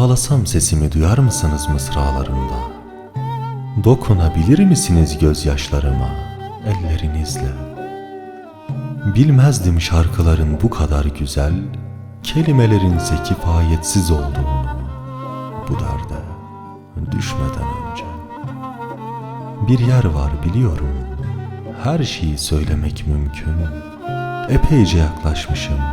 Ağlasam sesimi duyar mısınız mısralarımda? Dokunabilir misiniz gözyaşlarıma ellerinizle? Bilmezdim şarkıların bu kadar güzel, kelimelerinse kifayetsiz olduğunu bu derde düşmeden önce. Bir yer var biliyorum, her şeyi söylemek mümkün. Epeyce yaklaşmışım.